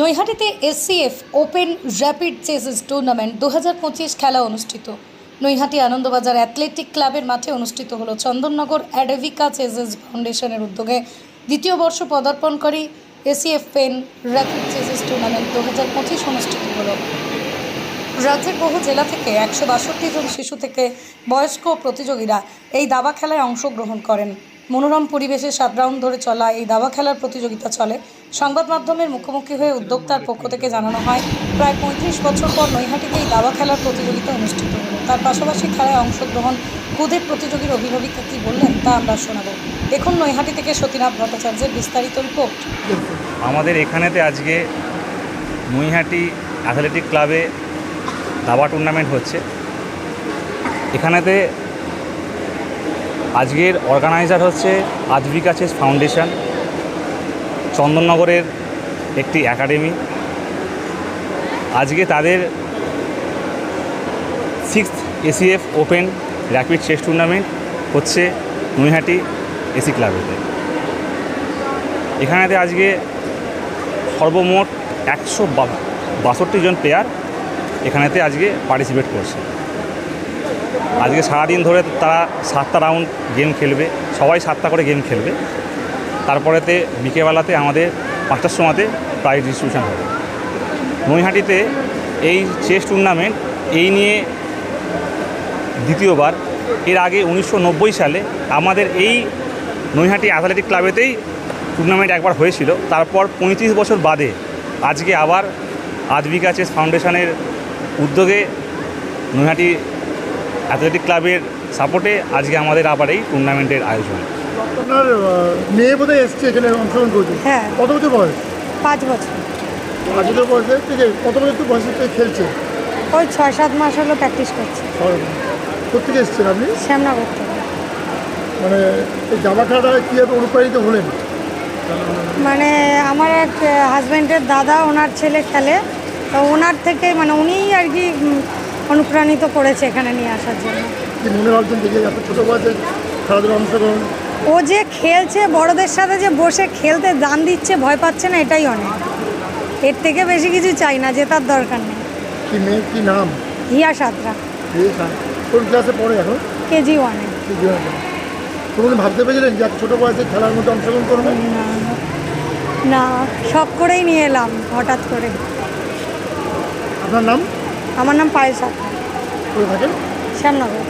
নৈহাটিতে SCF open rapid chesses tournament দু হাজার পঁচিশ খেলা অনুষ্ঠিত। নৈহাটি আনন্দবাজার অ্যাথলেটিক ক্লাবের মাঠে অনুষ্ঠিত হলো চন্দননগর অ্যাডেভিকা চেসেস ফাউন্ডেশনের উদ্যোগে দ্বিতীয় বর্ষ পদার্পণকারী ACF open rapid chesses tournament দু হাজার পঁচিশ অনুষ্ঠিত হলো। রাজ্যের বহু জেলা থেকে একশো বাষট্টি জন শিশু থেকে বয়স্ক প্রতিযোগীরা এই দাবা খেলায় অংশগ্রহণ করেন। মনোরম পরিবেশে সাত রাউন্ড ধরে চলা এই দাবা খেলার প্রতিযোগিতা চলে। সংবাদ মাধ্যমের মুখোমুখি হয়ে উদ্যোক্তার পক্ষ থেকে জানানো হয়, প্রায় পঁয়ত্রিশ বছর পর নৈহাটিতে এই দাবা খেলার প্রতিযোগিতা অনুষ্ঠিত হলো। তার পাশাপাশি খেলায় অংশগ্রহণ খুদের প্রতিযোগীর অভিভাবিকা কী বললেন তা আমরা শোনাবো। দেখুন নৈহাটি থেকে সতীনাথ ভট্টাচার্যের বিস্তারিত রিপোর্ট। আমাদের এখানেতে আজকে নৈহাটি অ্যাথলেটিক ক্লাবে দাবা টুর্নামেন্ট হচ্ছে। এখানেতে আজকের অর্গানাইজার হচ্ছে আজবিকা চেস ফাউন্ডেশন চন্দননগরের একটি একাডেমি আজকে তাদের six ACF open rapid chess tournament হচ্ছে নৈহাটি এসি ক্লাবেতে এখানেতে আজকে সর্বমোট একশো বাষট্টি জন প্লেয়ার এখানেতে আজকে পার্টিসিপেট করছে। আজকে সারাদিন ধরে তারা সাতটা রাউন্ড গেম খেলবে, সবাই সাতটা করে গেম খেলবে। তারপরেতে বিকেলবেলাতে আমাদের পাঁচটার সময়তে প্রাইজ ডিস্ট্রিবিউশন হবে। নৈহাটিতে এই চেস টুর্নামেন্ট এই নিয়ে দ্বিতীয়বার, এর আগে উনিশশো নব্বই সালে আমাদের এই নৈহাটি অ্যাথলেটিক ক্লাবেতেই টুর্নামেন্ট একবার হয়েছিল। তারপর পঁয়ত্রিশ বছর বাদে আজকে আবার আজবিকা চেস ফাউন্ডেশনের উদ্যোগে নৈহাটি অ্যাথলেটিক ক্লাবের সাপোর্টে আজকে আমাদের আবার এই টুর্নামেন্টের আয়োজন। আপনার মেয়ে বোধহয় এসছে এখানে অংশগ্রহণ করছে হ্যাঁ। কত বছর বয়স? পাঁচ বছর। পাঁচ বছর বয়সে থেকে কত বছর তো বয়সে থেকে খেলছে? ওই ছয় সাত মাস হলো প্র্যাকটিস করছে। কোথেকে এসছেন আপনি? শ্যামনগর থেকে। মানে এই জামা খেলাটা কীভাবে অনুপ্রাণিত হলেন? মানে আমার এক হাজব্যান্ডের দাদা ওনার ছেলে খেলে। তো ওনার থেকে মানে উনিই আর কি অনুপ্রাণিত করেছে এখানে নিয়ে আসার জন্য। মনে ভাবছেন ছোটো বয়সে খেলাধুলা অংশগ্রহণ ও যে খেলছে বড়দের সাথে যে বসে খেলতে দান দিচ্ছে ভয় পাচ্ছে না এটাই অনেক। এর থেকে বেশি কিছু চাই না জেতার দরকার নেই। কি মেয়ে কি নাম? হিয়া সাতরা। কোন ক্লাসে পড়ে এখন? কেজি ওয়ানে ভাবতে পেরেছিলেন যে ছোটো বয়সে খেলার মধ্যে অংশগ্রহণ করবেন না না শখ করেই নিয়ে এলাম হঠাৎ করে। আপনার নাম? আমার নাম পায়েস আপনার শ্যামনগর।